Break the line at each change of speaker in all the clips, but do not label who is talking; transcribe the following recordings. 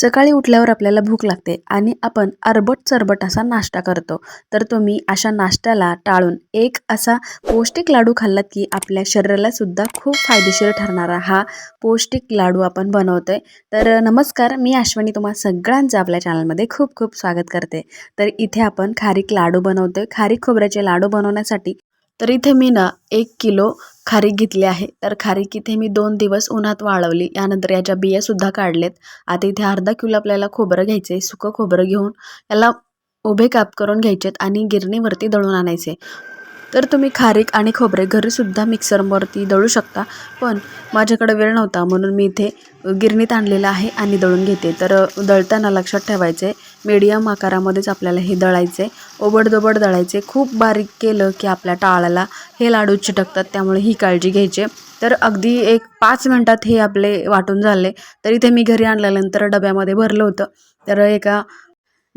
सकाळी उठल्यावर आपल्याला भूक लागते आणि आपण अरबट चरबट असा नाश्ता करतो. तर तुम्ही अशा नाश्त्याला टाळून एक असा पौष्टिक लाडू खाल्लात की आपल्या शरीराला सुद्धा खूप फायदेशीर ठरणारा. हा पौष्टिक लाडू आपण बनवतोय. तर नमस्कार मी अश्वनी तुम्हाला सगळ्यांचं आपल्या चॅनलमध्ये खूप खूप स्वागत करते. तर इथे आपण खारीक लाडू बनवतोय. खारीक खोबऱ्याचे लाडू बनवण्यासाठी तर इथे मी ना एक किलो खारीक घेतली आहे. तर खारीक इथे मी दोन दिवस उन्हात वाळवली. यानंतर याच्या बियासुद्धा काढलेत. आता इथे अर्धा किलो आपल्याला खोबरं घ्यायचं आहे सुकं खोबरं घेऊन याला उभे काप करून घ्यायचेत आणि गिरणीवरती दळून आणायचे तर तुम्ही खारीक आणि खोबरे घरीसुद्धा मिक्सरवरती दळू शकता. पण माझ्याकडे वेळ नव्हता म्हणून मी इथे गिरणीत आणलेलं आहे आणि दळून घेते. तर दळताना लक्षात ठेवायचे मीडियम आकारामध्येच आपल्याला हे दळायचे ओबडदोबड दळायचे खूप बारीक केलं की आपल्या टाळाला हे लाडू चिटकतात त्यामुळे ही काळजी घ्यायची. तर अगदी एक पाच मिनटात हे आपले वाटून झाले. तर इथे मी घरी आणल्यानंतर डब्यामध्ये भरलं होतं. तर एका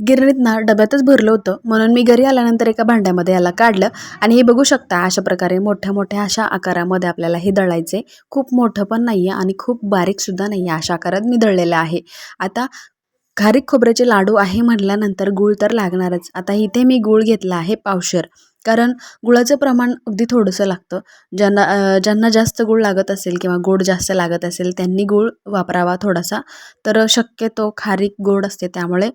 गिरणीत ना डब्यातच भरलं होतं. म्हणून मी घरी आल्यानंतर एका भांड्यामध्ये याला काढलं. आणि हे बघू शकता अशा प्रकारे मोठ्या मोठ्या अशा आकारामध्ये आपल्याला हे दळायचे. खूप मोठं पण नाही आहे आणि खूप बारीकसुद्धा नाही आहे अशा आकारात मी दळलेलं आहे. आता खारीक खोबऱ्याचे लाडू आहे म्हटल्यानंतर गूळ तर लागणारच. आता इथे मी गूळ घेतला आहे पावशर. कारण गुळाचं प्रमाण अगदी थोडंसं लागतं. ज्यांना ज्यांना जास्त गूळ लागत असेल किंवा गोड जास्त लागत असेल त्यांनी गूळ वापरावा थोडासा. तर शक्यतो खारीक गोड असते त्यामुळे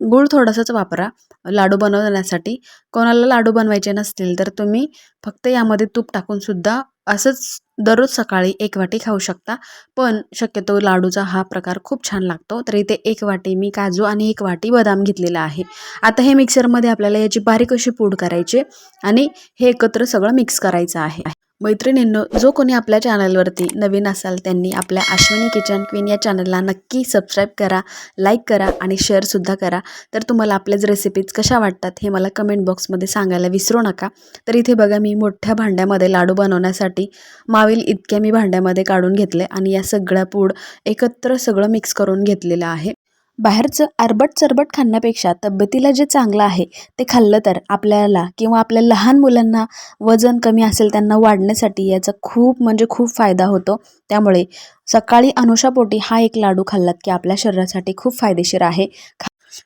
गूळ थोडंसंच वापरा. लाडू बनवण्यासाठी. कोणाला लाडू बनवायचे नसतील तर तुम्ही फक्त यामध्ये तूप टाकूनसुद्धा असंच दररोज सकाळी एक वाटी खाऊ शकता. पण शक्यतो लाडूचा हा प्रकार खूप छान लागतो. तर इथे एक वाटी मी काजू आणि एक वाटी बदाम घेतलेला आहे. आता हे मिक्सरमध्ये आपल्याला याची बारीक अशी पूड करायची आणि हे एकत्र सगळं मिक्स करायचं आहे. मैत्रिणींनो जो कोणी आपल्या चॅनलवरती नवीन असाल त्यांनी आपल्या अश्विनी किचन क्वीन या चॅनलला नक्की सबस्क्राईब करा लाईक करा आणि शेअरसुद्धा करा. तर तुम्हाला आपल्याच रेसिपीज कशा वाटतात हे मला कमेंट बॉक्समध्ये सांगायला विसरू नका. तर इथे बघा मी मोठ्या भांड्यामध्ये लाडू बनवण्यासाठी मावेल इतक्या मी भांड्यामध्ये काढून घेतले आणि या सगळ्या पूड एकत्र सगळं मिक्स करून घेतलेलं आहे. बाहेरचं आरबट चरबट खाण्यापेक्षा तब्येतीला जे चांगलं आहे ते खाल्लं तर आपल्याला किंवा आपल्या लहान मुलांना वजन कमी असेल त्यांना वाढण्यासाठी याचा खूप म्हणजे खूप फायदा होतो. त्यामुळे सकाळी अनुषापोटी हा एक लाडू खाल्लात की आपल्या शरीरासाठी खूप फायदेशीर आहे.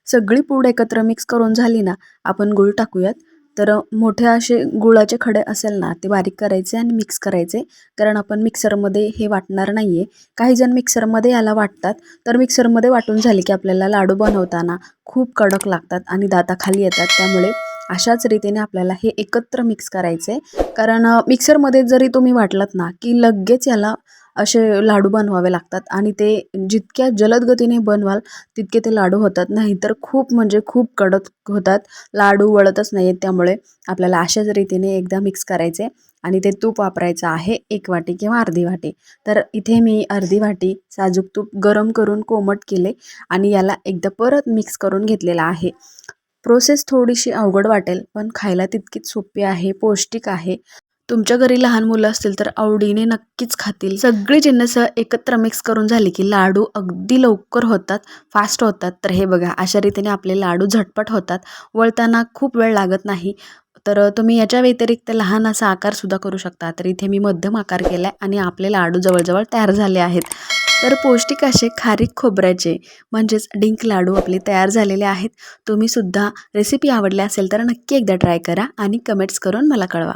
सगळी पूड एकत्र मिक्स करून झाली ना आपण गुळ टाकूयात. तर मोठे असे गुळाचे खडे असेल ना ते बारीक करायचे आणि मिक्स करायचे. कारण आपण मिक्सरमध्ये हे वाटणार नाही आहे काही जण मिक्सरमध्ये याला वाटतात. तर मिक्सरमध्ये वाटून झाले की आपल्याला लाडू बनवताना खूप कडक लागतात आणि दाताखाली येतात. त्यामुळे अशाच रीतीने आपल्याला हे एकत्र मिक्स करायचे कारण मिक्सरमध्ये जरी तुम्ही वाटलात ना की लगेच याला असे लाडू बनवावे लागतात आणि ते जितक्या जलद गतीने बनवाल तितके ते लाडू होतात. नाही तर खूप म्हणजे खूप कडक होतात. लाडू वळतच नाही आहेत त्यामुळे आपल्याला अशाच रीतीने एकदा मिक्स करायचे आणि ते तूप वापरायचं आहे एक वाटी किंवा अर्धी वाटी. तर इथे मी अर्धी वाटी साजूक तूप गरम करून कोमट केले आणि याला एकदा परत मिक्स करून घेतलेला आहे. प्रोसेस थोडीशी अवघड वाटेल पण खायला तितकीच सोपी आहे पौष्टिक आहे. तुमच्या घरी लहान मुलं असतील तर आवडीने नक्कीच खातील. सगळी जिन्नस एकत्र मिक्स करून झाली की लाडू अगदी लवकर होतात फास्ट होतात. तर हे बघा अशा रीतीने आपले लाडू झटपट होतात. वळताना खूप वेळ लागत नाही. तर तुम्ही याच्या व्यतिरिक्त लहान असा आकारसुद्धा करू शकता. तर इथे मी मध्यम आकार केला आहे आणि आपले लाडू जवळजवळ तयार झाले आहेत. तर पौष्टिक असे खारीक खोबऱ्याचे म्हणजेच डिंक लाडू आपले तयार झालेले आहेत. तुम्हीसुद्धा रेसिपी आवडली असेल तर नक्की एकदा ट्राय करा आणि कमेंट्स करून मला कळवा.